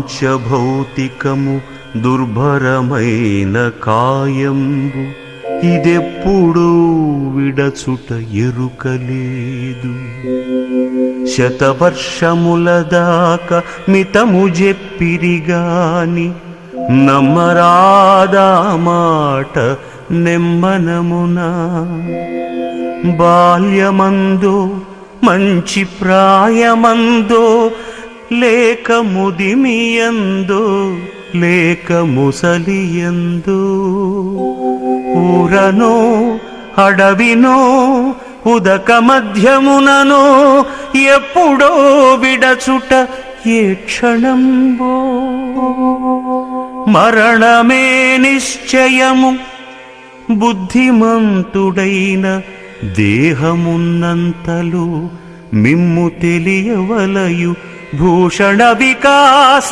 పంచభౌతికము దుర్భరమైన కాయంబు. ఇదెప్పుడూ విడచుట ఎరుకలేదు. శతవర్షముల దాకా మితము చెప్పిరిగాని నమ్మరాదా మాట నెమ్మనమునా. బాల్యమందో మంచి ప్రాయమందో లేక ముదిమియందు లేక ముసలియందు ఊరనో అడవినో ఉదక మధ్యముననో ఎప్పుడో విడచుట ఏ క్షణంబో. మరణమే నిశ్చయము బుద్ధిమంతుడైన దేహమున్నంతలు మిమ్ము తెలియవలయు. भूषणविकास